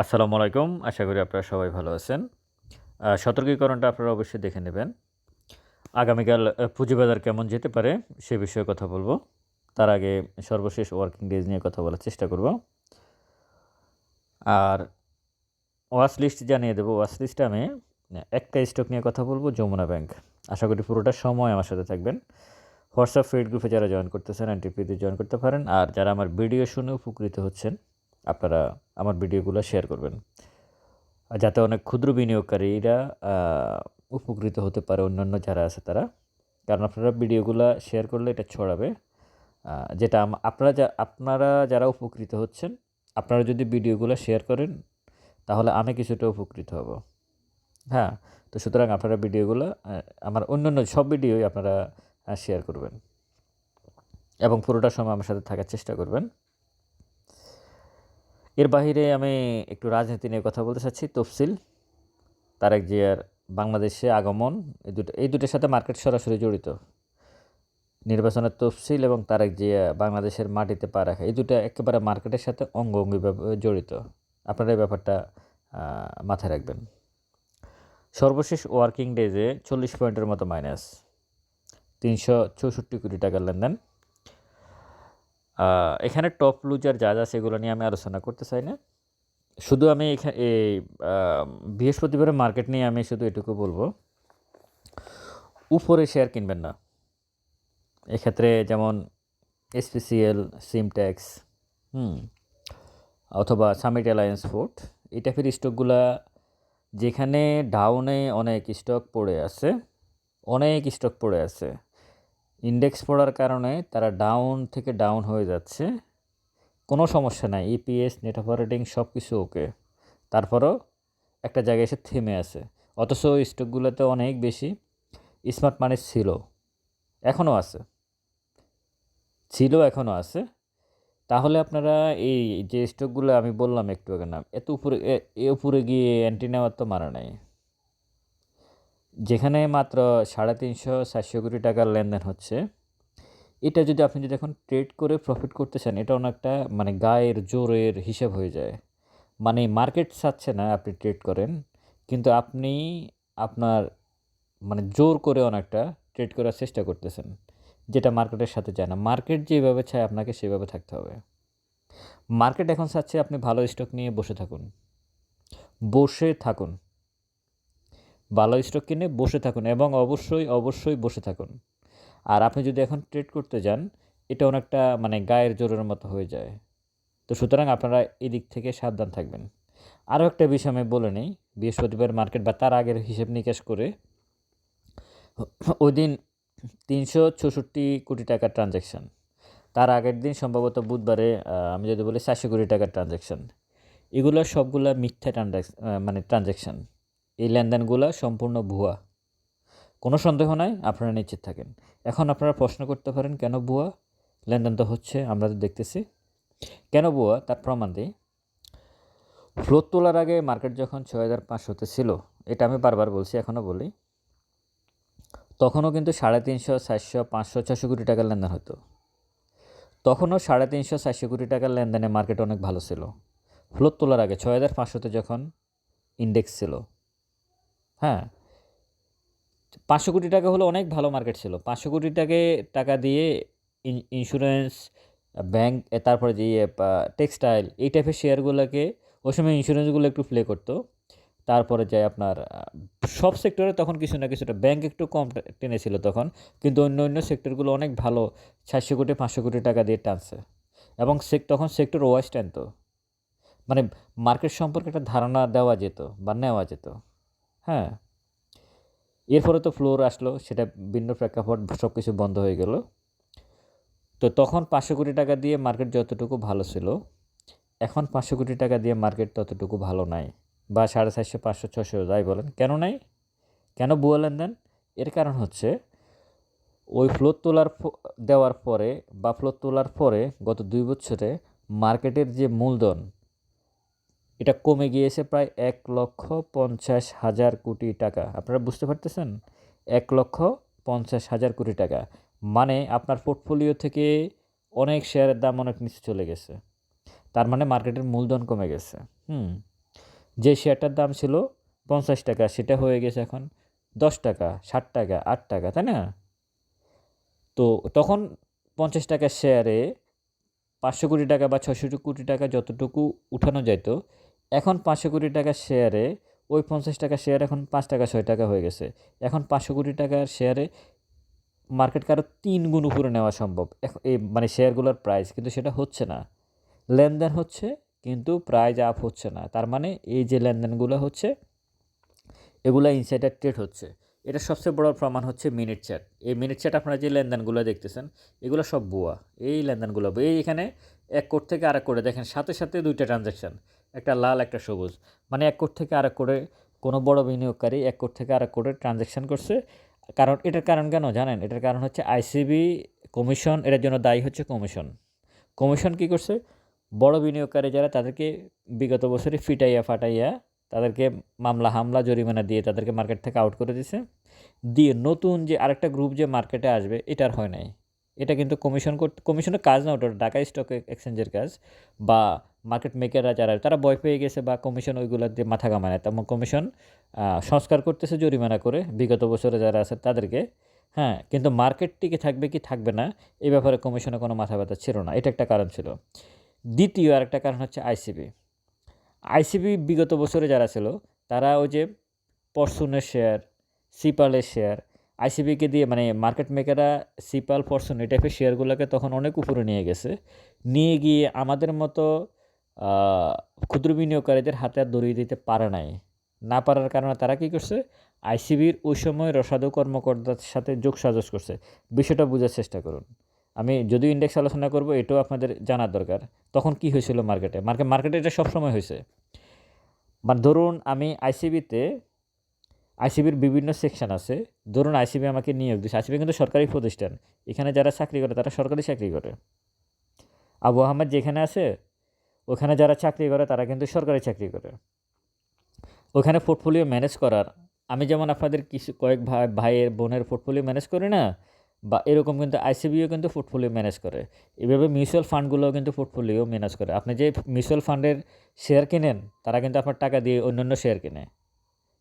আসসালামু আলাইকুম। আশা করি আপনারা সবাই ভালো আছেন। সতর্কীকরণটা আপনারা অবশ্যই দেখে নেবেন। আগামীকাল পুঁজিবাজার কেমন যেতে পারে সে বিষয়ে কথা বলব। তার আগে সর্বশেষ ওয়ার্কিং ডেজ নিয়ে কথা বলার চেষ্টা করব। আর ওয়াশ লিস্ট জানিয়ে দেবো। ওয়াশ লিস্টে আমি একটা স্টক নিয়ে কথা বলব, যমুনা ব্যাংক। আশা করি পুরোটা সময় আমার সাথে থাকবেন। হোয়াটসঅ্যাপ ফ্রেড গ্রুপে যারা জয়েন করতেছেন এন এনটিপিতে জয়েন করতে পারেন। আর যারা আমার ভিডিও শুনে উপকৃত হচ্ছেন আপনারা আমার ভিডিওগুলো শেয়ার করবেন। যাতে অনেক ক্ষুদ্র বিনিয়োগকারীরা উপকৃত হতে পারে অন্যান্য যারা আছে তারা। কারণ আপনারা ভিডিওগুলো শেয়ার করলে এটা ছড়াবে। যেটা আপনারা যা, আপনারা যারা উপকৃত হচ্ছেন, আপনারা যদি ভিডিওগুলো শেয়ার করেন, তাহলে আমি কিছুটা উপকৃত হব। হ্যাঁ তো সুতরাং আপনারা ভিডিওগুলো আমার অন্যান্য সব ভিডিওই আপনারা শেয়ার করবেন। এবং পুরোটা সময় আমার সাথে থাকার চেষ্টা করবেন। এর বাইরে আমি একটু রাজনীতি নিয়ে কথা বলতে চাচ্ছি। তফসিল, তারেক জিয়ার বাংলাদেশে আগমন, এই দুটো, এই দুটোর সাথে মার্কেট সরাসরি জড়িত। নির্বাচনের তফসিল এবং তারেক জিয়া বাংলাদেশের মাটিতে পা রাখা, এই দুটো একেবারে মার্কেটের সাথে অঙ্গভঙ্গিভাবে জড়িত। আপনারা এই ব্যাপারটা মাথায় রাখবেন। সর্বশেষ ওয়ার্কিং ডেজে চল্লিশ পয়েন্টের মতো মাইনাস, তিনশো চৌষট্টি কোটি টাকার লেনদেন। এখানে টপ লুজার যা যা সেগুলো নিয়ে আমি আলোচনা করতে চাই না। শুধু আমি এখানে এই বৃহস্পতিবারের মার্কেট নিয়ে আমি শুধু এটুকু বলব, উপরে শেয়ার কিনবেন না। এক্ষেত্রে যেমন এসপিসিএল সিমট্যাক্স হুম, অথবা সামিট অ্যালায়েন্স ফুড এই টাইপের স্টকগুলা যেখানে ডাউনে অনেক স্টক পড়ে আছে, অনেক স্টক পড়ে আছে। ইন্ডেক্স পড়ার কারণে তারা ডাউন থেকে ডাউন হয়ে যাচ্ছে। কোনো সমস্যা নাই ইপিএস নেট অপারেটিং সব কিছু ওকে তারপরও একটা জায়গায় এসে থেমে আছে। অথচ স্টকগুলোতে অনেক বেশি স্মার্ট মানি ছিল। এখনও আছে। ছিল, এখনও আছে। তাহলে আপনারা এই যে স্টকগুলো আমি বললাম একটু আগে নাম এত উপরে, এ- উপরে গিয়ে অ্যান্টি নেওয়ার তো মারা নাই। যেখানে মাত্র সাড়ে তিনশো, চারশো কোটি টাকার লেনদেন হচ্ছে, এটা যদি আপনি যদি এখন ট্রেড করে প্রফিট করতে চান, এটা অনেকটা মানে গায়ের জোরের হিসাব হয়ে যায়। মানে মার্কেট চাচ্ছে না আপনি ট্রেড করেন, কিন্তু আপনি আপনার মানে জোর করে অনেকটা ট্রেড করার চেষ্টা করতেছেন, যেটা মার্কেটের সাথে যায় না। মার্কেট যেভাবে চায় আপনাকে সেভাবে থাকতে হবে। মার্কেট এখন চাচ্ছে আপনি ভালো স্টক নিয়ে বসে থাকুন। বসে থাকুন। ভালো স্টক কিনে বসে থাকুন এবং অবশ্যই অবশ্যই বসে থাকুন। আর আপনি যদি এখন ট্রেড করতে যান এটা অনেকটা মানে গায়ের জোরের মতো হয়ে যায়। তো সুতরাং আপনারা এদিক থেকে সাবধান থাকবেন। আরও একটা বিষয় আমি বলে নিই, বৃহস্পতিবার মার্কেট বা তার আগের হিসেব নিকাশ করে ওই দিন তিনশো চৌষট্টি কোটি টাকার ট্রানজ্যাকশান তার আগের দিন সম্ভবত বুধবারে আমি যদি বলি চারশো কোটি টাকার ট্রানজ্যাকশান এগুলো সবগুলো মিথ্যা ট্রানজ্যাকশন মানে ট্রানজ্যাকশান এই লেনদেনগুলো সম্পূর্ণ ভুয়া। কোনো সন্দেহ নাই, আপনারা নিশ্চিত থাকেন। এখন আপনারা প্রশ্ন করতে পারেন, কেন ভুয়া? লেনদেন তো হচ্ছে, আমরা তো দেখতেছি। কেন ভুয়া? তার প্রমাণ দিই। ফ্লোর তোলার আগে মার্কেট যখন ছয় হাজার পাঁচশোতে ছিল, এটা আমি বারবার বলছি এখনও বলি, তখনও কিন্তু সাড়ে তিনশো, চারশো, পাঁচশো ছশো কোটি টাকার লেনদেন হতো। তখনও সাড়ে তিনশো, চারশো কোটি টাকার লেনদেনে মার্কেট অনেক ভালো ছিল। ফ্লোর তোলার আগে ছয় হাজার পাঁচশোতে যখন ইন্ডেক্স ছিল হ্যাঁ। পাঁচশো কোটি টাকা হলো অনেক ভালো মার্কেট ছিল। পাঁচশো কোটি টাকা টাকা দিয়ে ইন- ইন্স্যুরেন্স ব্যাংক তারপরে যে টেক্সটাইল এই টাইপের শেয়ারগুলোকে ওই সময় ইন্স্যুরেন্সগুলো একটু প্লে করতো। তারপরে যায় আপনার সব সেক্টরে তখন কিছু না কিছুটা ব্যাংক একটু কম টেনেছিল তখন। কিন্তু অন্য অন্য সেক্টরগুলো অনেক ভালো, চারশো কোটি, পাঁচশো কোটি টাকা দিয়ে টানছে। এবং সেক তখন সেক্টর ওয়াইজ টানতো। মানে মার্কেট সম্পর্কে একটা ধারণা দেওয়া যেত বা নেওয়া যেত। হ্যাঁ। এরপরে তো ফ্লোর আসলো, সেটা ভিন্ন প্রেক্ষাপট সব কিছু বন্ধ হয়ে গেল। তো তখন পাঁচশো কোটি টাকা দিয়ে মার্কেট যতটুকু ভালো ছিল, এখন পাঁচশো কোটি টাকা দিয়ে মার্কেট ততটুকু ভালো নাই, বা সাড়ে চারশো, পাঁচশো ছশো যাই বলেন, কেন নাই? কেন বুয়া লেনদেন? এর কারণ হচ্ছে, ওই ফ্লোর তোলার দেওয়ার পরে, বা ফ্লোর তোলার পরে গত দুই বছরে মার্কেটের যে মূলধন এটা কমে গিয়েছে প্রায় এক লক্ষ পঞ্চাশ হাজার কোটি টাকা। আপনারা বুঝতে পারতেছেন? এক লক্ষ পঞ্চাশ হাজার কোটি টাকা। মানে আপনার পোর্টফোলিও থেকে অনেক শেয়ারের দাম অনেক নিচে চলে গেছে। তার মানে মার্কেটের মূলধন কমে গেছে। হুম। যে শেয়ারটার দাম ছিল পঞ্চাশ টাকা, সেটা হয়ে গেছে এখন দশ টাকা, ষাট টাকা, আট টাকা, তাই না? তো তখন পঞ্চাশ টাকা শেয়ারে পাঁচশো কোটি টাকা বা ছশো কোটি টাকা যতটুকু উঠানো যেত এখন পাঁচশো কোটি টাকার শেয়ারে ওই পঞ্চাশ টাকার শেয়ার এখন পাঁচ টাকা, ছয় টাকা হয়ে গেছে। এখন পাঁচশো কোটি টাকার শেয়ারে মার্কেট কারও তিন গুণ উপরে নেওয়া সম্ভব। এই মানে শেয়ারগুলোর প্রাইস কিন্তু সেটা হচ্ছে না। লেনদেন হচ্ছে কিন্তু প্রাইস আপ হচ্ছে না। তার মানে এই যে লেনদেনগুলো হচ্ছে, এগুলো ইনসাইডার ট্রেড হচ্ছে। এটা সবচেয়ে বড় প্রমাণ হচ্ছে মিনিট চ্যাট। এই মিনিট চ্যাট আপনারা যে লেনদেনগুলো দেখতেছেন, এগুলো সব বুয়া এই লেনদেনগুলো, এই এখানে এক কোট থেকে আরেক কোডে দেখেন, সাথে সাথে দুইটা ট্রানজ্যাকশন একটা লাল, একটা সবুজ। মানে এক কোট থেকে আরেক কোডে কোনো বড় বিনিয়োগকারী এক কোট থেকে আরেক কোডে ট্রানজ্যাকশন করছে। কারণ এটার কারণ কেন জানেন? এটার কারণ হচ্ছে আইসিবি কমিশন এটার জন্য দায়ী হচ্ছে কমিশন কমিশন কী করছে? বড় বিনিয়োগকারী যারা তাদেরকে বিগত বছরে ফিটাইয়া ফাটাইয়া তাদেরকে মামলা হামলা, জরিমানা দিয়ে তাদেরকে মার্কেট থেকে আউট করে দিছে। দিয়ে নতুন যে আরেকটা গ্রুপ যে মার্কেটে আসবে, এটার হয় নাই। এটা কিন্তু কমিশন করতে কমিশনের কাজ না, ওটা ঢাকা স্টক এক্সচেঞ্জের কাজ। বা মার্কেট মেকাররা যারা, তারা ভয় পেয়ে গেছে বা কমিশন ওইগুলো দিয়ে মাথা কামায় না। তেমন কমিশন সংস্কার করতেছে, জরিমানা করে। বিগত বছরে যারা আছে তাদেরকে হ্যাঁ কিন্তু মার্কেট টিকে থাকবে কি থাকবে না এই ব্যাপারে কমিশনে কোনো মাথা ব্যথা ছিল না। এটা একটা কারণ ছিল। দ্বিতীয় আরেকটা কারণ হচ্ছে আইসিবি আইসিবি বিগত বছরে যারা ছিল, তারা ওই যে পরশুনের শেয়ার সিপালের শেয়ার আইসিবিকে দিয়ে মানে মার্কেট মেকাররা সিপাল পরশুন এই টাইপের শেয়ারগুলোকে তখন অনেক উপরে নিয়ে গেছে। নিয়ে গিয়ে আমাদের মতো ক্ষুদ্র বিনিয়োগকারীদের হাতে আর দড়িয়ে দিতে পারে নাই। না পারার কারণে তারা কী করছে? আইসিবির ওই সময় রসাদু কর্মকর্তার সাথে যোগ সাজস করছে। বিষয়টা বোঝার চেষ্টা করুন। আমি যদিও ইন্ডেক্স আলোচনা করব, এটাও আপনাদের জানার দরকার। তখন কি হয়েছিল মার্কেটে মার্কেট মার্কেটে এটা সবসময় হয়েছে। মানে ধরুন আমি আইসিবিতে আইসিবির বিভিন্ন সেকশন আছে। ধরুন আইসিবি আমাকে নিয়োগ দিচ্ছে আইসিবি কিন্তু সরকারি প্রতিষ্ঠান। এখানে যারা চাকরি করে, তারা সরকারি চাকরি করে। আবু আহমেদ যেখানে আছে, ওখানে যারা চাকরি করে, তারা কিন্তু সরকারি চাকরি করে। ওখানে পোর্টফোলিও ম্যানেজ করার। আমি যেমন আপনাদের কিছু কয়েক ভাই, ভাইয়ের বোনের পোর্টফোলিও ম্যানেজ করি না বা এরকম কিন্তু আইসিবিও কিন্তু পোর্টফোলিও ম্যানেজ করে। এভাবে মিউচুয়াল ফান্ডগুলোও কিন্তু পোর্টফোলিও ম্যানেজ করে। আপনি যে মিউচুয়াল ফান্ডের শেয়ার কেনেন, তারা কিন্তু আপনার টাকা দিয়ে অন্যান্য শেয়ার কেনে।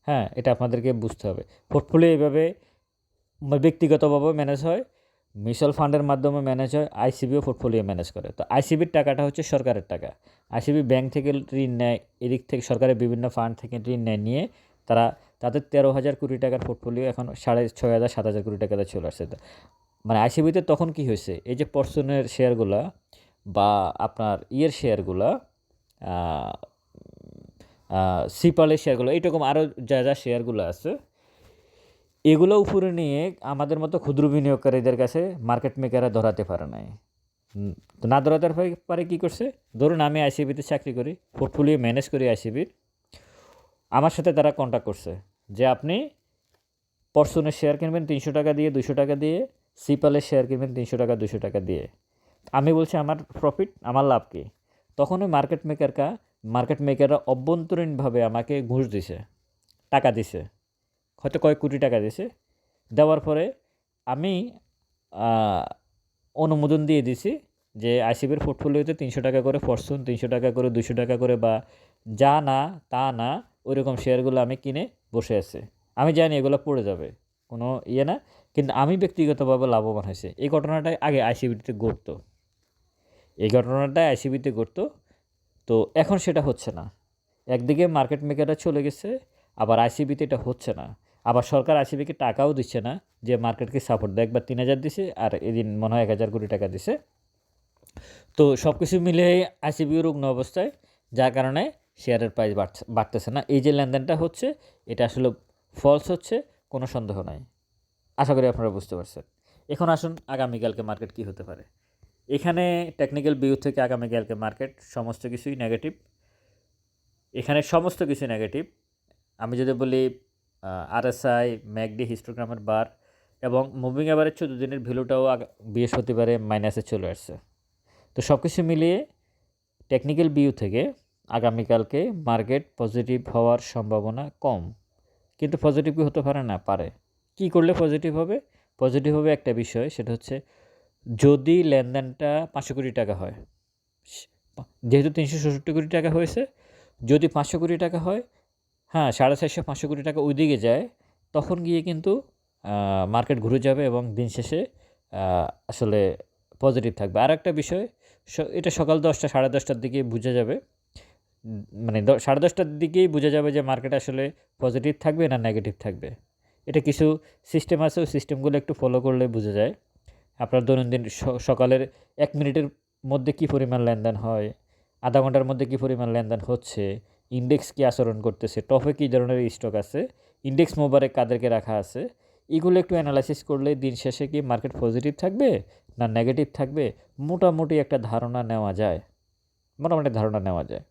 হ্যাঁ এটা আপনাদেরকে বুঝতে হবে। পোর্টফোলিও এভাবে ব্যক্তিগতভাবে ম্যানেজ হয় মিউচুয়াল ফান্ডের মাধ্যমে ম্যানেজ হয়, আইসিবিও পোর্টফোলিও ম্যানেজ করে। তো আইসিবির টাকাটা হচ্ছে সরকারের টাকা। আইসিবি ব্যাংক থেকে ঋণ নেয়, এদিক থেকে সরকারের বিভিন্ন ফান্ড থেকে ঋণ নেয়, নিয়ে তারা তাদের তেরো হাজার কোটি টাকার পোর্টফোলিও এখন সাড়ে ছয় হাজার, সাত হাজার কোটি টাকাতে চলে আসছে। মানে আইসিবিতে তখন কি হয়েছে? এই যে পর্সনের শেয়ারগুলা বা আপনার ইয়ের শেয়ারগুলা সিপালের শেয়ারগুলো, এইরকম আরও যা যা শেয়ারগুলো আছে, এগুলো উপরে নিয়ে আমাদের মতো ক্ষুদ্র বিনিয়োগকারীদের কাছে মার্কেট মেকাররা ধরাতে পারে নাই। তো না ধরাতে পারে কী করছে? ধরুন আমি আইসিবিতে চাকরি করি পোর্টফোলিও ম্যানেজ করি আইসিবির আমার সাথে তারা কন্ট্যাক্ট করছে। যে আপনি পর্সনের শেয়ার কিনবেন তিনশো টাকা দিয়ে দুশো টাকা দিয়ে সিপালের শেয়ার কিনবেন তিনশো টাকা দুশো টাকা দিয়ে। আমি বলছি, আমার প্রফিট আমার লাভ কী? তখন ওই মার্কেট মেকারকা মার্কেট মেকাররা অভ্যন্তরীণভাবে আমাকে ঘুষ দিছে, টাকা দিছে। হয়তো কয়েক কোটি টাকা দিছে। দেওয়ার পরে আমি অনুমোদন দিয়ে দিছি যে আইসিবির পোর্টফোলিওতে তিনশো টাকা করে ফরচুন তিনশো টাকা করে দুশো টাকা করে বা যা না, তা না ওই রকম শেয়ারগুলো আমি কিনে বসে আছে। আমি জানি এগুলো পড়ে যাবে, কোনো ইয়ে না, কিন্তু আমি ব্যক্তিগতভাবে লাভবান হয়েছে। এই ঘটনাটাই আগে আইসিবিতে ঘটতো। এই ঘটনাটা আইসিবিতে ঘটতো, তো এখন সেটা হচ্ছে না। একদিকে মার্কেট মেকাররা চলে গেছে, আবার আইসিবিতে এটা হচ্ছে না। আবার সরকার আইসিবিকে টাকাও দিচ্ছে না যে মার্কেটকে সাপোর্ট দেয়। একবার তিন হাজার দিছে আর এদিন মনে হয় এক হাজার কোটি টাকা দিছে। তো সব কিছু মিলে আইসিবিও রুগ্ন অবস্থায়, যার কারণে শেয়ারের প্রাইস বাড়ছে, বাড়তেছে না। এই যে লেনদেনটা হচ্ছে, এটা আসলে ফলস হচ্ছে, কোনো সন্দেহ নাই। আশা করি আপনারা বুঝতে পারছেন। এখন আসুন আগামীকালকে মার্কেট কি হতে পারে। এখানে টেকনিক্যাল ভিউ থেকে আগামীকালকে মার্কেট সমস্ত কিছুই নেগেটিভ এখানে সমস্ত কিছু নেগেটিভ আমি যদি বলি আরএসআই ম্যাকডি হিস্টোগ্রামের বার এবং মুভিং অ্যাভারেজ চোদ্দ দিনের ভ্যালুটাও বৃহস্পতিবারে মাইনাসে চলে আসছে। তো সব কিছু মিলিয়ে টেকনিক্যাল ভিউ থেকে আগামীকালকে মার্কেট পজিটিভ হওয়ার সম্ভাবনা কম। কিন্তু পজিটিভ কি হতে পারে? না, পারে। কি করলে পজিটিভ হবে? পজিটিভ হবে একটা বিষয়, সেটা হচ্ছে যদি লেনদেনটা পাঁচশো কোটি টাকা হয়, যেহেতু তিনশো ষষট্টি কোটি টাকা হয়েছে, যদি পাঁচশো কোটি টাকা হয় হ্যাঁ সাড়ে চারশো, পাঁচশো কোটি টাকা ওই দিকে যায়, তখন গিয়ে কিন্তু মার্কেট ঘুরে যাবে এবং দিন শেষে আসলে পজিটিভ থাকবে। আর একটা বিষয় এটা সকাল দশটা, সাড়ে দশটার দিকে বোঝা যাবে। মানে সাড়ে দশটার দিকেই বোঝা যাবে যে মার্কেট আসলে পজিটিভ থাকবে না নেগেটিভ থাকবে। এটা কিছু সিস্টেম আছে, ওই সিস্টেমগুলো একটু ফলো করলে বোঝা যায়। আপনার দৈনন্দিন সকালের এক মিনিটের মধ্যে কী পরিমাণ লেনদেন হয়, আধা ঘণ্টার মধ্যে কী পরিমাণ লেনদেন হচ্ছে ইন্ডেক্স কী আচরণ করতেছে টপে কী ধরনের স্টক আছে ইন্ডেক্স মোবারে কাদেরকে রাখা আছে, এগুলো একটু অ্যানালাইসিস করলে দিন শেষে কি মার্কেট পজিটিভ থাকবে না নেগেটিভ থাকবে, মোটামুটি একটা ধারণা নেওয়া যায়। মোটামুটি ধারণা নেওয়া যায়।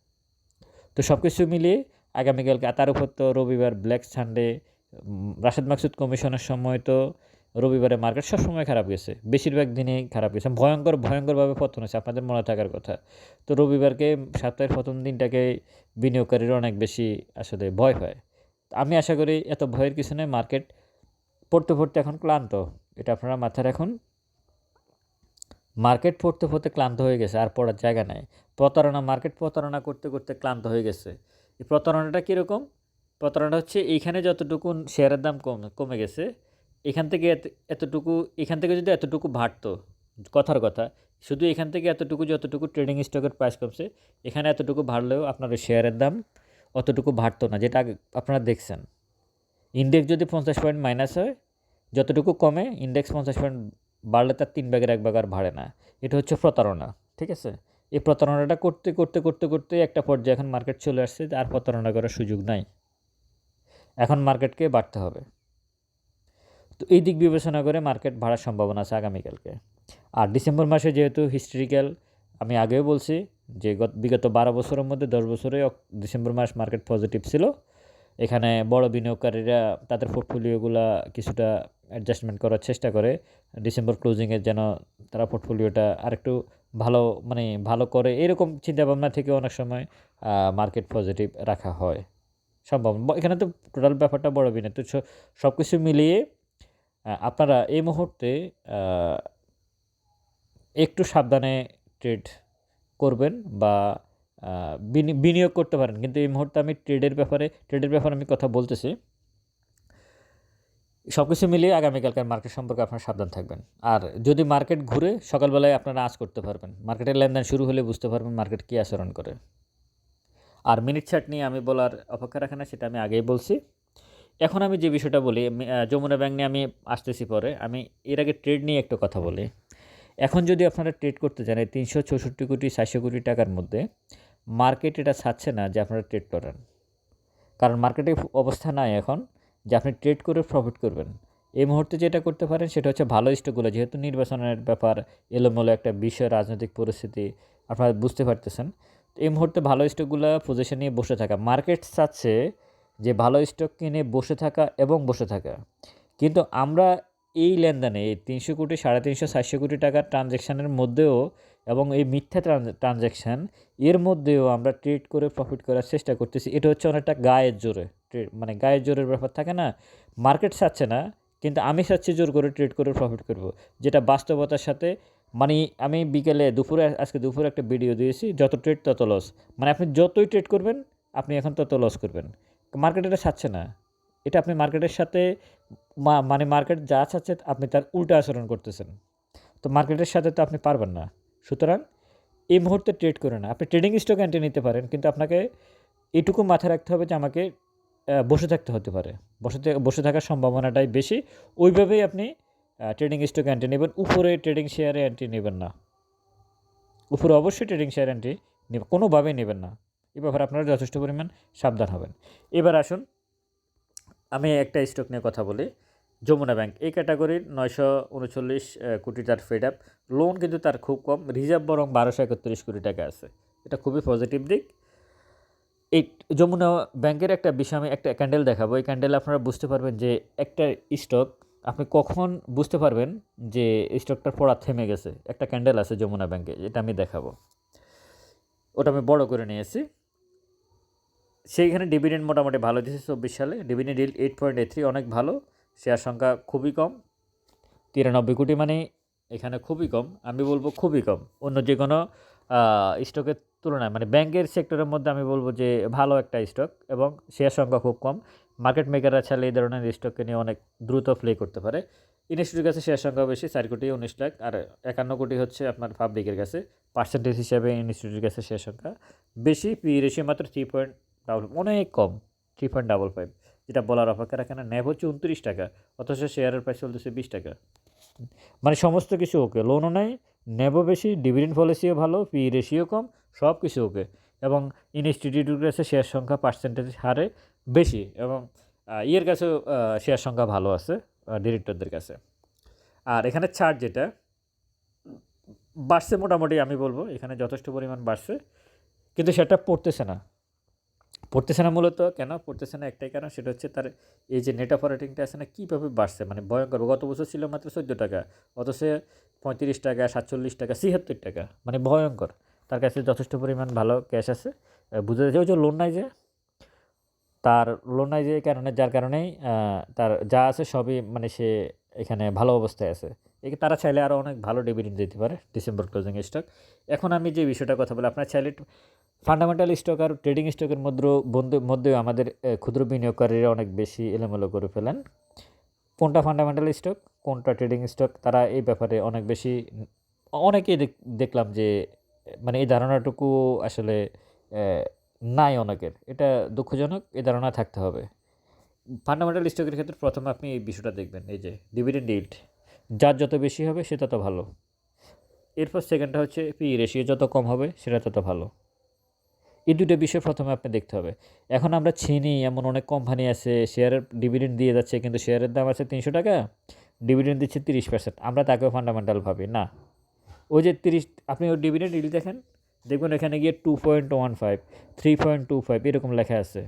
তো সব কিছু মিলিয়ে আগামীকালকে তার উপর তো রবিবার ব্ল্যাক সানডে রাশেদ মাকসুদ কমিশনের সময় তো রবিবারে মার্কেট সবসময় খারাপ গেছে। বেশিরভাগ দিনেই খারাপ গেছে। ভয়ঙ্কর, ভয়ঙ্করভাবে পতন হয়েছে, আপনাদের মনে থাকার কথা। তো রবিবারকে সপ্তাহের প্রথম দিনটাকে বিনিয়োগকারীরা অনেক বেশি আসলে ভয় হয় আমি আশা করি এত ভয়ের কিছু নেই মার্কেট পড়তে পড়তে এখন ক্লান্ত। এটা আপনারা মাথায় রাখুন। মার্কেট পড়তে পড়তে ক্লান্ত হয়ে গেছে, আর পড়ার জায়গা নাই। প্রতারণা, মার্কেট প্রতারণা করতে করতে ক্লান্ত হয়ে গেছে। এই প্রতারণাটা কীরকম? প্রতারণা হচ্ছে এইখানে যতটুকু শেয়ারের দাম কম, কমে গেছে, এখান থেকে এত- এতটুকু, এখান থেকে যদি এতটুকু বাড়তো, কথার কথা, শুধু এখান থেকে এতটুকু যতটুকু ট্রেডিং স্টকের প্রাইস কমছে, এখানে এতটুকু বাড়লেও আপনার শেয়ারের দাম অতটুকু বাড়তো না, যেটা আপনারা দেখছেন। ইন্ডেক্স যদি পঞ্চাশ পয়েন্ট মাইনাস হয়, যতটুকু কমে ইন্ডেক্স পঞ্চাশ পয়েন্ট বাড়লে তার তিন ব্যাগের এক ব্যাগ আর ভাড়ে না। এটা হচ্ছে প্রতারণা, ঠিক আছে? এই প্রতারণাটা করতে করতে করতে করতে একটা পর্যায়ে এখন মার্কেট চলে আসছে, আর প্রতারণা করার সুযোগ নাই। এখন মার্কেটকে বাড়তে হবে। তো এই দিক বিবেচনা করে মার্কেট ভাড়ার সম্ভাবনা আছে আগামীকালকে। আর ডিসেম্বর মাসে যেহেতু হিস্ট্রিক্যাল আমি আগেও বলছি যে গত, বিগত বারো বছরের মধ্যে দশ বছরে ডিসেম্বর মাস মার্কেট পজিটিভ ছিল। এখানে বড় বিনিয়োগকারীরা তাদের পোর্টফোলিওগুলা কিছুটা অ্যাডজাস্টমেন্ট করার চেষ্টা করে। ডিসেম্বর ক্লোজিংয়ে যেন তারা পোর্টফোলিওটা আরেকটু ভালো মানে ভালো করে এরকম চিন্তাভাবনা থেকে অনেক সময় মার্কেট পজিটিভ রাখা হয়। সম্ভব এখানে তো টোটাল ব্যাপারটা বড় বিনিয়োগ। তো সব কিছু মিলিয়ে আপনারা এই মুহূর্তে একটু সাবধানে ট্রেড করবেন বা বিনিয়োগ করতে পারেন। কিন্তু এই মুহূর্তে আমি ট্রেডের ব্যাপারে ট্রেডের ব্যাপারে আমি কথা বলতেছি। সব কিছু মিলিয়ে আগামীকালকার মার্কেট সম্পর্কে আপনারা সাবধান থাকবেন। আর যদি মার্কেট ঘুরে সকালবেলায় আপনারা আজ করতে পারবেন। মার্কেটের লেনদেন শুরু হলে বুঝতে পারবেন মার্কেট কী আচরণ করে। আর মিনিট চার্ট নিয়ে আমি বলার অপেক্ষা রাখে না, সেটা আমি আগেই বলছি। এখন আমি যে বিষয়টা বলি যমুনা ব্যাংক নিয়ে আমি আসতেছি পরে, আমি এর আগে ট্রেড নিয়ে একটু কথা বলি। এখন যদি আপনারা ট্রেড করতে চান এই তিনশো চৌষট্টি কোটি, চারশো কোটি টাকার মধ্যে মার্কেট এটা ছাড়ছে না যে আপনারা ট্রেড করেন। কারণ মার্কেটে অবস্থা নাই এখন যে আপনি ট্রেড করে প্রফিট করবেন। এই মুহূর্তে যেটা করতে পারেন সেটা হচ্ছে ভালো স্টকগুলো যেহেতু নির্বাচনের ব্যাপার, এলোমেলো একটা বিষয়, রাজনৈতিক পরিস্থিতি, আপনারা বুঝতে পারতেছেন। এই মুহূর্তে ভালো স্টকগুলো পজিশন নিয়ে বসে থাকা। মার্কেট চাচ্ছে যে ভালো স্টক কিনে বসে থাকা এবং বসে থাকা। কিন্তু আমরা এই লেনদেনে এই তিনশো কোটি, সাড়ে তিনশো, চারশো কোটি টাকার ট্রানজ্যাকশানের মধ্যেও এবং এই মিথ্যা ট্রানজ্যাকশান, এর মধ্যেও আমরা ট্রেড করে প্রফিট করার চেষ্টা করতেছি। এটা হচ্ছে অনেকটা গায়ের জোরে ট্রেড মানে গায়ের জোরের ব্যাপার থাকে না মার্কেট চাচ্ছে না, কিন্তু আমি চাচ্ছি জোর করে ট্রেড করে প্রফিট করব, যেটা বাস্তবতার সাথে মানে আমি বিকেলে দুপুরে, আজকে দুপুরে একটা ভিডিও দিয়েছি, যত ট্রেড তত লস মানে আপনি যতই ট্রেড করবেন, আপনি এখন তত লস করবেন। মার্কেট এটা চাচ্ছে না। এটা আপনি মার্কেটের সাথে মানে মার্কেট যা চাচ্ছে, আপনি তার উল্টো আচরণ করতেছেন। তো মার্কেটের সাথে তো আপনি পারবেন না। সুতরাং এই মুহূর্তে ট্রেড করে না। আপনি ট্রেডিং স্টক এন্ট্রি নিতে পারেন, কিন্তু আপনাকে এটুকু মাথায় রাখতে হবে যে আমাকে বসে থাকতে হতে পারে। বসে বসে থাকার সম্ভাবনাটাই বেশি। ওইভাবেই আপনি ট্রেডিং স্টক এন্ট্রি নেবেন। উপরে ট্রেডিং শেয়ারে এন্ট্রি নেবেন না। উপরে অবশ্যই ট্রেডিং শেয়ার এন্ট্রি নেবেন কোনোভাবেই নেবেন না। এ ব্যাপারে আপনারা যথেষ্ট পরিমাণ সাবধান হবেন। এবার আসুন, আমি একটা স্টক নিয়ে কথা বলি। যমুনা ব্যাংক। এই ক্যাটাগরির নয়শো উনচল্লিশ কোটি তার ফেড আপ লোন কিন্তু তার খুব কম। রিজার্ভ বরং বারোশো একত্রিশ কোটি টাকা আছে। এটা খুবই পজিটিভ দিক। এই যমুনা ব্যাংকের একটা বিষয়, আমি একটা ক্যান্ডেল দেখাবো। এই ক্যান্ডেল আপনারা বুঝতে পারবেন যে একটা স্টক আপনি কখন বুঝতে পারবেন যে স্টকটার পড়া থেমে গেছে? একটা ক্যান্ডেল আছে যমুনা ব্যাংকে, এটা আমি দেখাবো। ওটা আমি বড় করে নিয়েছি। সেইখানে ডিভিডেন্ড মোটামুটি ভালো দিয়েছে চব্বিশ সালে। Dividend eight point eight three অনেক ভালো। শেয়ার সংখ্যা খুবই কম। তিরানব্বই কোটি মানে এখানে খুবই কম। আমি বলব খুবই কম। অন্য যে কোনো স্টকের তুলনায় মানে ব্যাংকের সেক্টরের মধ্যে আমি বলব যে ভালো একটা স্টক এবং শেয়ার সংখ্যা খুব কম। মার্কেট মেকাররা চাইলে এই ধরনের স্টককে নিয়ে অনেক দ্রুত প্লে করতে পারে। ইনস্টিটিউটের কাছে শেয়ার সংখ্যা বেশি, চার কোটি, উনিশ লাখ। আর একান্ন কোটি হচ্ছে আপনার পাবলিকের কাছে। পার্সেন্টেজ হিসাবে ইনস্টিটিউটের কাছে শেয়ার সংখ্যা বেশি। পি রেশিও মাত্র থ্রি পয়েন্ট ডাবল অনেক কম। থ্রি পয়েন্ট ডাবল ফাইভ যেটা বলার অপেক্ষা রাখে না ন্যাব হচ্ছে উনত্রিশ টাকা, অথচ শেয়ারের প্রাইস চলতেছে বিশ টাকা। মানে সমস্ত কিছু ওকে লোনও নেই নেবও বেশি ডিভিডেন্ড পলিসিও ভালো পি রেশিও কম, সব কিছু ওকে। এবং ইনস্টিটিউটের কাছে শেয়ার সংখ্যা পার্সেন্টেজ হারে বেশি এবং ইয়ের কাছেও শেয়ার সংখ্যা ভালো আছে ডিরেক্টরদের কাছে। আর এখানে ছাড় যেটা, বাড়ছে মোটামুটি আমি বলব, এখানে যথেষ্ট পরিমাণ বাড়ছে, কিন্তু সেটা পড়তেছে না। পড়তেছে না মূলত, কেন পড়তেছে না একটাই কারণ সেটা হচ্ছে তার এই যে নেট অপারেটিংটা আছে না, কীভাবে বাড়ছে? মানে ভয়ঙ্কর। গত বছর ছিল মাত্র চোদ্দ টাকা, অথচ পঁয়ত্রিশ টাকা, সাতচল্লিশ টাকা, ছিয়াত্তর টাকা মানে ভয়ঙ্কর। তার কাছে যথেষ্ট পরিমাণ ভালো ক্যাশ আছে। বুঝা যাচ্ছে ওই যে লোন নাই যে, তার লোন নাই যে কারণে, যার কারণেই তার যা আছে সবই মানে সে এখানে ভালো অবস্থায় আছে। তারা চাইলে আরও অনেক ভালো ডিভিডেন্ড দিতে পারে ডিসেম্বর ক্লোজিং স্টক এখন আমি যে বিষয়টা কথা বলি, আপনার চাইলে ফান্ডামেন্টাল স্টক আর ট্রেডিং স্টকের মধ্যে মধ্যেও আমাদের ক্ষুদ্র বিনিয়োগকারীরা অনেক বেশি এলোমেলো করে ফেলেন। কোনটা ফান্ডামেন্টাল স্টক কোনটা ট্রেডিং স্টক তারা এই ব্যাপারে অনেক বেশি, অনেকেই দেখ- দেখলাম যে মানে এই ধারণাটুকু আসলে নাই অনেকের। এটা দুঃখজনক এই ধারণা থাকতে হবে। ফান্ডামেন্টাল স্টকের ক্ষেত্রে প্রথমে আপনি এই বিষয়টা দেখবেন, এই যে ডিভিডেন্ড ইল্ড যার যত বেশি হবে, সে তত ভালো। এরপর সেকেন্ডটা হচ্ছে পি রেশিও যত কম হবে, সেটা তত ভালো। এই দুটো বিষয় প্রথমে আপনি দেখতে হবে। এখন আমরা চিনি, এমন অনেক কোম্পানি আছে শেয়ারের ডিভিডেন্ড দিয়ে যাচ্ছে, কিন্তু শেয়ারের দাম আছে তিনশো টাকা ডিভিডেন্ড দিচ্ছে তিরিশ পার্সেন্ট আমরা তাকেও ফান্ডামেন্টাল ভাবি, না। ওই যে তিরিশ, আপনি ওই ডিভিডেন্ড ডিল দেখেন, দেখবেন এখানে গিয়ে two point one five three point two five এরকম লেখা আছে।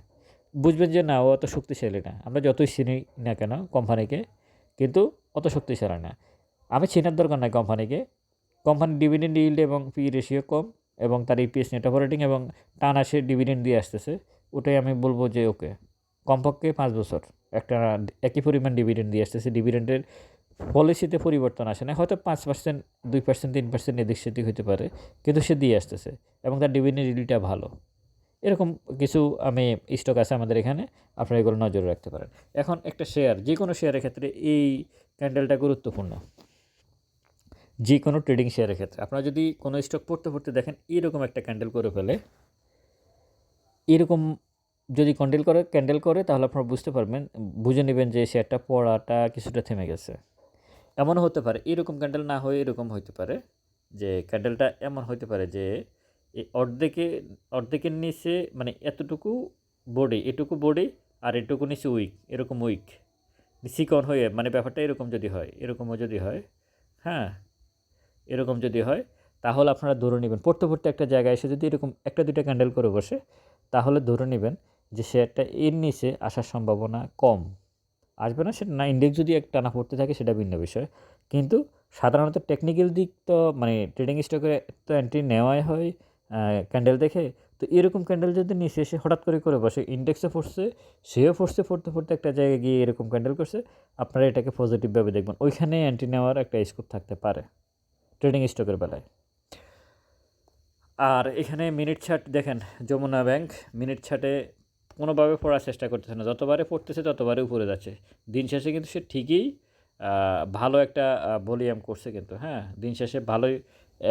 বুঝবেন যে না, ও অত শক্তিশালী না। আমরা যতই চিনি না কেন কোম্পানিকে কিন্তু অত শক্তিশালী না। আমি চেনার দরকার নাই কোম্পানিকে। কোম্পানির ডিভিডেন্ড ইল্ড এবং পি রেশিও কম এবং তার ইপিএস নেট অপারেটিং এবং টানা সে ডিভিডেন্ড দিয়ে আসতেছে, ওটাই আমি বলব যে ওকে, কমপক্ষে পাঁচ বছর একটা একই পরিমাণ ডিভিডেন্ড দিয়ে আসতেছে। ডিভিডেন্ডের পলিসিতে পরিবর্তন আসে না হয়তো পাঁচ পার্সেন্ট দুই পার্সেন্ট তিন পার্সেন্ট এদিক সেদিক হতে পারে, কিন্তু সে দিয়ে আসতেছে এবং তার ডিভিডেন্ড ইল্ডটা ভালো। এরকম কিছু আমি স্টক আছে আমাদের এখানে, আপনারা এগুলো নজরে রাখতে পারেন। এখন একটা শেয়ার যে কোনো শেয়ারের ক্ষেত্রে এই ক্যান্ডেলটা গুরুত্বপূর্ণ। যে কোনো ট্রেডিং শেয়ারের ক্ষেত্রে। আপনারা যদি কোনো স্টক পড়তে পড়তে দেখেন, এরকম একটা ক্যান্ডেল করে ফেলে। এরকম যদি ক্যান্ডেল করে ক্যান্ডেল করে, তাহলে আপনারা বুঝতে পারবেন, বুঝে নেবেন যে শেয়ারটা পড়াটা কিছুটা থেমে গেছে। এমনও হতে পারে, এরকম ক্যান্ডেল না হয়ে এরকম হতে পারে যে ক্যান্ডেলটা এমন হতে পারে যে এই অর্ধেকে, অর্ধেকের নিচে মানে এতটুকু বডি এটুকু বডি আর এটুকু নিচে উইক এরকম উইক চিকন হয়ে মানে ব্যাপারটা এরকম যদি হয়, এরকমও যদি হয় হ্যাঁ এরকম যদি হয়, তাহলে আপনারা ধরে নেবেন, পড়তে পড়তে একটা জায়গায় এসে যদি এরকম একটা দুইটা ক্যান্ডেল করে বসে, তাহলে ধরে নেবেন যে শেয়ারটা এর নিচে আসার সম্ভাবনা কম। আসবে না, সেটা না ইন্ডেক্স যদি এক টানা পড়তে থাকে, সেটা ভিন্ন বিষয়। কিন্তু সাধারণত টেকনিক্যাল দিক তো মানে ট্রেডিং স্টকে তো এন্ট্রি নেওয়াই হয় ক্যান্ডেল দেখে। তো এরকম ক্যান্ডেল যদি নিচে এসে হঠাৎ করে করে বসে ইন্ডেক্সে পড়ছে, সেও পড়ছে, পড়তে পড়তে একটা জায়গায় গিয়ে এরকম ক্যান্ডেল করছে, আপনারা এটাকে পজিটিভভাবে দেখবেন। ওইখানে অ্যান্টি নেওয়ার একটা স্কোপ থাকতে পারে ট্রেডিং স্টকের বেলায়। আর এখানে মিনিট ছাট দেখেন, যমুনা ব্যাংক মিনিট ছাটে কোনোভাবে পড়ার চেষ্টা করতেছে না। যতবারে পড়তেছে, ততবারে উপরে যাচ্ছে। দিন শেষে কিন্তু সে ঠিকই ভালো একটা ভলিউম করছে কিন্তু হ্যাঁ? দিন শেষে ভালোই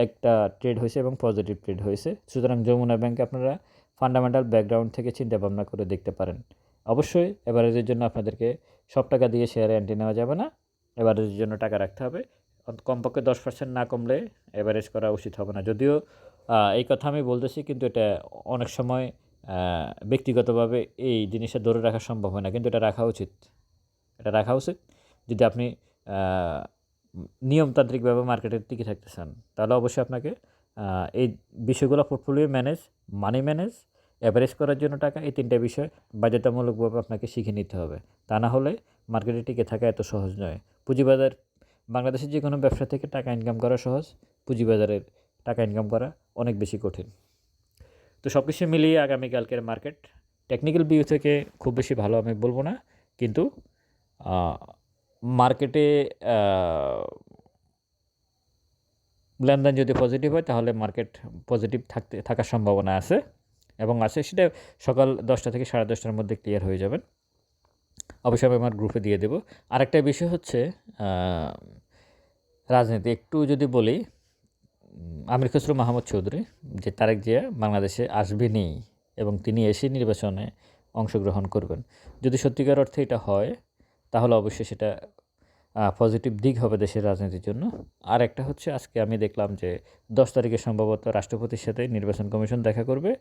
একটা ট্রেড হয়েছে এবং পজিটিভ ট্রেড হয়েছে। সুতরাং যমুনা ব্যাংকে আপনারা ফান্ডামেন্টাল ব্যাকগ্রাউন্ড থেকে চিন্তা ভাবনা করে দেখতে পারেন। অবশ্যই এভারেজের জন্য আপনাদেরকে সব টাকা দিয়ে শেয়ারে অ্যান্টি নেওয়া যাবে না। এভারেজের জন্য টাকা রাখতে হবে। কমপক্ষে দশ পার্সেন্ট না কমলে এভারেজ করা উচিত হবে না। যদিও এই কথা আমি বলতেছি, কিন্তু এটা অনেক সময় ব্যক্তিগতভাবে এই জিনিসটা ধরে রাখা সম্ভব হয় না। কিন্তু এটা রাখা উচিত। এটা রাখা উচিত। যদি আপনি নিয়মতান্ত্রিকভাবে মার্কেটের টিকে থাকতে চান তাহলে অবশ্যই আপনাকে এই বিষয়গুলো portfolio manage money manage average করার জন্য টাকা, এই তিনটা বিষয় বাধ্যতামূলকভাবে আপনাকে শিখে নিতে হবে। তা না হলে মার্কেটে টিকে থাকা এত সহজ নয়। পুঁজিবাজার, বাংলাদেশের যে কোনো ব্যবসা থেকে টাকা ইনকাম করা সহজ, পুঁজিবাজারের টাকা ইনকাম করা অনেক বেশি কঠিন। তো সব কিছু মিলিয়ে আগামীকালকের মার্কেট টেকনিক্যাল ভিউ থেকে খুব বেশি ভালো আমি বলব না, কিন্তু মার্কেটে লেনদেন যদি পজিটিভ হয়, তাহলে মার্কেট পজিটিভ থাকতে, থাকার সম্ভাবনা আছে। এবং আছে সেটা সকাল দশটা থেকে সাড়ে দশটার মধ্যে ক্লিয়ার হয়ে যাবেন অবশ্যই আমি আমার গ্রুপে দিয়ে দেবো। আরেকটা বিষয় হচ্ছে রাজনীতি। একটু যদি বলি, আমির খসরু মাহমুদ চৌধুরী, যে তারেক জিয়া বাংলাদেশে আসবেনই এবং তিনি এসে নির্বাচনে অংশগ্রহণ করবেন। যদি সত্যিকার অর্থে এটা হয় তাহলে অবশ্যই সেটা পজিটিভ দিক হবে দেশের রাজনীতির জন্য। আর একটা হচ্ছে আজকে আমি দেখলাম যে দশ তারিখে সম্ভবত রাষ্ট্রপতির সাথে নির্বাচন কমিশন দেখা করবে।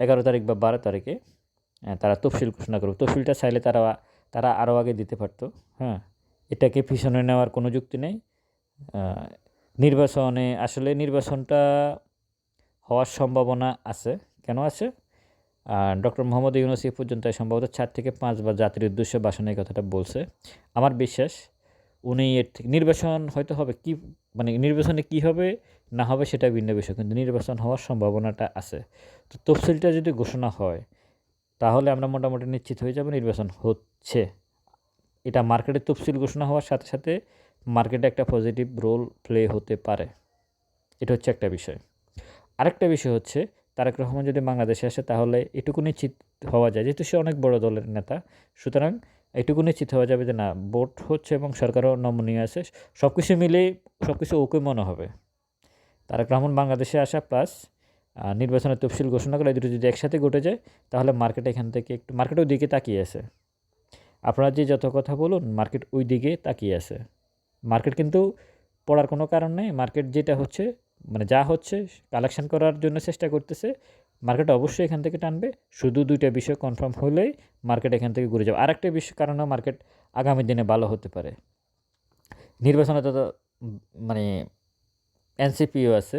এগারো তারিখ বা বারো তারিখে তারা তফসিল ঘোষণা করবে। তফসিলটা চাইলে তারা তারা আরও আগে দিতে পারত হ্যাঁ। এটাকে পিছনে নেওয়ার কোনো যুক্তি নেই। নির্বাচনে, আসলে নির্বাচনটা হওয়ার সম্ভাবনা আছে। কেন আছে? ডক্টর মোহাম্মদ ইউনুস এই পর্যন্ত সম্ভবত চার থেকে পাঁচবার জাতির উদ্দেশ্যে এই কথাটা বলছে। আমার বিশ্বাস উনি এর নির্বাচন হয়তো হবে কি মানে নির্বাচনে কি হবে, না হবে সেটা ভিন্ন বিষয়, কিন্তু নির্বাচন হওয়ার সম্ভাবনাটা আছে। তো তফসিলটা যদি ঘোষণা হয়, তাহলে আমরা মোটামুটি নিশ্চিত হয়ে যাব নির্বাচন হচ্ছে। এটা মার্কেটে তফসিল ঘোষণা হওয়ার সাথে সাথে মার্কেটে একটা পজিটিভ রোল প্লে হতে পারে। এটা হচ্ছে একটা বিষয়। আরেকটা বিষয় হচ্ছে তারেক রহমান যদি বাংলাদেশে আসে, তাহলে এটুকু নিশ্চিত হওয়া যায় যেহেতু সে অনেক বড় দলের নেতা। সুতরাং এটুকু নিশ্চিত হওয়া যাবে যে না, ভোট হচ্ছে এবং সরকারও নমনীয় আছে। সব কিছু মিলেই সব কিছু ওকে মনে হবে। তারেক রহমান বাংলাদেশে আসা প্লাস নির্বাচনের তফসিল ঘোষণা করে এই দুটো যদি একসাথে ঘটে যায়, তাহলে মার্কেট এখান থেকে একটু মার্কেট ওই দিকে তাকিয়ে আছে। আপনারা যে যত কথা বলুন মার্কেট ওই দিকে তাকিয়ে আছে। মার্কেট কিন্তু পড়ার কোনো কারণ নেই। মার্কেট যেটা হচ্ছে মানে যা হচ্ছে কালেকশন করার জন্য চেষ্টা করতেছে। মার্কেট অবশ্যই এখান থেকে টানবে। শুধু দুইটা বিষয় কনফার্ম হলেই মার্কেট এখান থেকে ঘুরে যাবে। আরেকটা বিষয় কারণে মার্কেট আগামী দিনে ভালো হতে পারে। নির্বাচনে তো মানে এনসিপিও আছে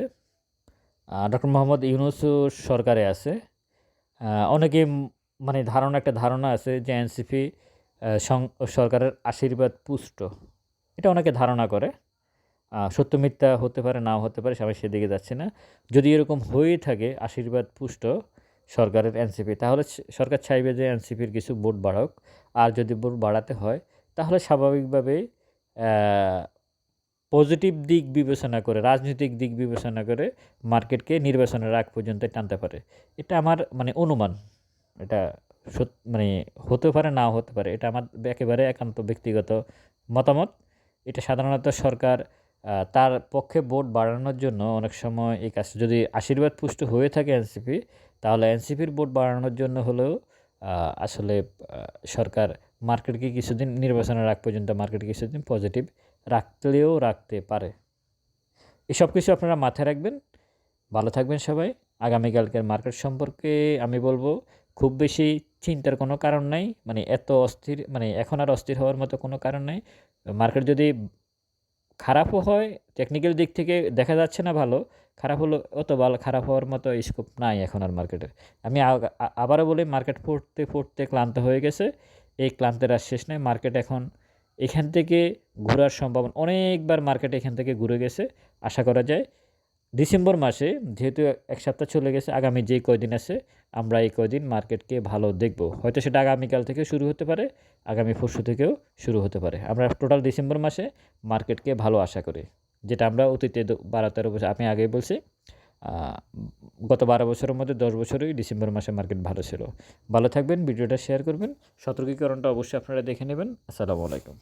ডক্টর মোহাম্মদ ইউনুসও সরকারে আছে। অনেকে মানে ধারণা, একটা ধারণা আছে যে এনসিপি সরকারের আশীর্বাদ পুষ্ট। এটা অনেকে ধারণা করে। সত্য মিথ্যা হতে পারে, নাও হতে পারে, সবাই সেদিকে যাচ্ছে না। যদি এরকম হয়েই থাকে, আশীর্বাদ পুষ্ট সরকারের এনসিপি, তাহলে সরকার চাইবে যে এনসিপির কিছু ভোট বাড়াক। আর যদি ভোট বাড়াতে হয়, তাহলে স্বাভাবিকভাবে পজিটিভ দিক বিবেচনা করে, রাজনৈতিক দিক বিবেচনা করে মার্কেটকে নির্বাচনের আগ পর্যন্ত টানতে পারে। এটা আমার মানে অনুমান। এটা সত মানে হতে পারে, নাও হতে পারে, এটা আমার একেবারে একান্ত ব্যক্তিগত মতামত। এটা সাধারণত সরকার তার পক্ষে ভোট বাড়ানোর জন্য অনেক সময় এই কাজ যদি আশীর্বাদ পুষ্ট হয়ে থাকে এনসিপি, তাহলে এনসিপির ভোট বাড়ানোর জন্য হলেও আসলে সরকার মার্কেটকে কিছুদিন নির্বাচনের আগ পর্যন্ত মার্কেট কিছুদিন পজিটিভ রাখলেও রাখতে পারে। এসব কিছু আপনারা মাথায় রাখবেন। ভালো থাকবেন সবাই। আগামীকালকের মার্কেট সম্পর্কে আমি বলব, খুব বেশি চিন্তার কোনো কারণ নাই। মানে এত অস্থির মানে এখন আর অস্থির হওয়ার মতো কোনো কারণ নাই। মার্কেট যদি খারাপও হয় টেকনিক্যাল দিক থেকে দেখা যাচ্ছে না ভালো। খারাপ হলো, অত ভালো খারাপ হওয়ার মতো স্কোপ নাই এখন আর মার্কেটের আমি আবারও বলি মার্কেট পড়তে পড়তে ক্লান্ত হয়ে গেছে। এই ক্লান্তের আর শেষ নেই। মার্কেট এখন এখান থেকে ঘোরার সম্ভাবনা, অনেকবার মার্কেট এখান থেকে ঘুরে গেছে। আশা করা যায় ডিসেম্বর মাসে যেহেতু এক সপ্তাহ চলে গেছে, আগামী যেই কয়দিন আছে, আমরা এই কয়দিন মার্কেটকে ভালো দেখব। হয়তো সেটা আগামীকাল থেকে শুরু হতে পারে, আগামী পরশু থেকেও শুরু হতে পারে। আমরা টোটাল ডিসেম্বর মাসে মার্কেটকে ভালো আশা করি, যেটা আমরা অতীতে বারো, তেরো বছর, আমি আগেই বলছি গত বারো বছরের মধ্যে দশ বছরই ডিসেম্বর মাসে মার্কেট ভালো ছিল। ভালো থাকবেন, ভিডিওটা শেয়ার করবেন, সতর্কীকরণটা অবশ্যই আপনারা দেখে নেবেন। আসসালামু আলাইকুম।